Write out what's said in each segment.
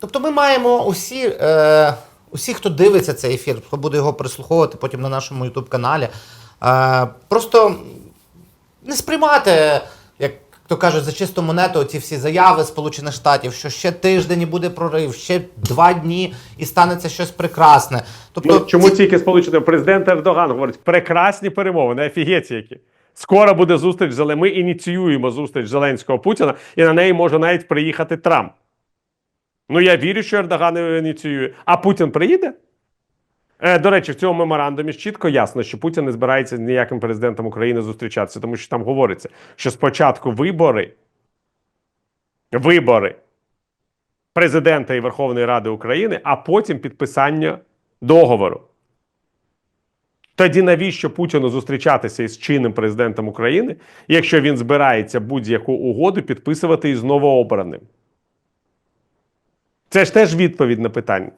Тобто ми маємо усі, е, усі, хто дивиться цей ефір, хто буде його прислуховувати потім на нашому YouTube каналі, е, просто не сприймати, як то кажуть, за чисту монету ці всі заяви Сполучених Штатів, що ще тиждень і буде прорив, ще два дні і станеться щось прекрасне. Тобто, Ну, чому ці- тільки сполучені президент Ердоган говорить прекрасні перемовини, офігеці які. Скоро буде зустріч Зеле- Ми ініціюємо зустріч Зеленського Путіна, і на неї може навіть приїхати Трамп. Ну я вірю, що Ердоган ініціює. А Путін приїде? Е, до речі, в цьому меморандумі чітко ясно, що Путін не збирається з ніяким президентом України зустрічатися, тому що там говориться, що спочатку вибори, вибори президента і Верховної Ради України, а потім підписання договору. Тоді навіщо Путіну зустрічатися із чинним президентом України, якщо він збирається будь-яку угоду підписувати із новообраним? Це ж теж відповідь на питання.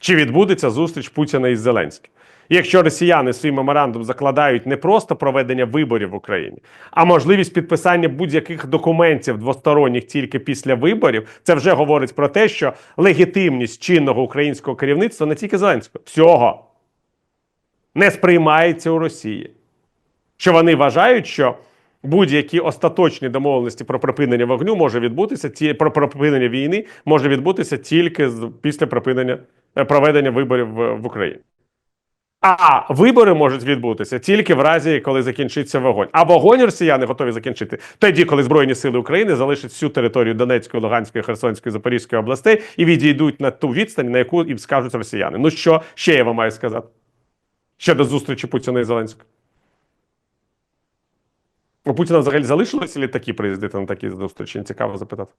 Чи відбудеться зустріч Путіна із Зеленським? Якщо росіяни свій меморандум закладають не просто проведення виборів в Україні, а можливість підписання будь-яких документів двосторонніх тільки після виборів, це вже говорить про те, що легітимність чинного українського керівництва не тільки Зеленського, всього не сприймається у Росії. Що вони вважають, що будь-які остаточні домовленості про припинення вогню може відбутися, ті, про припинення війни може відбутися тільки після припинення е, проведення виборів в, в Україні. А вибори можуть відбутися тільки в разі, коли закінчиться вогонь. А вогонь росіяни готові закінчити тоді, коли Збройні сили України залишать всю територію Донецької, Луганської, Херсонської, Запорізької областей і відійдуть на ту відстань, на яку їм скажуть росіяни. Ну що ще я вам маю сказати? Щодо зустрічі Путіна і Зеленського. У Путіна взагалі залишилися літаки приїздити на такі зустрічі? Цікаво запитати.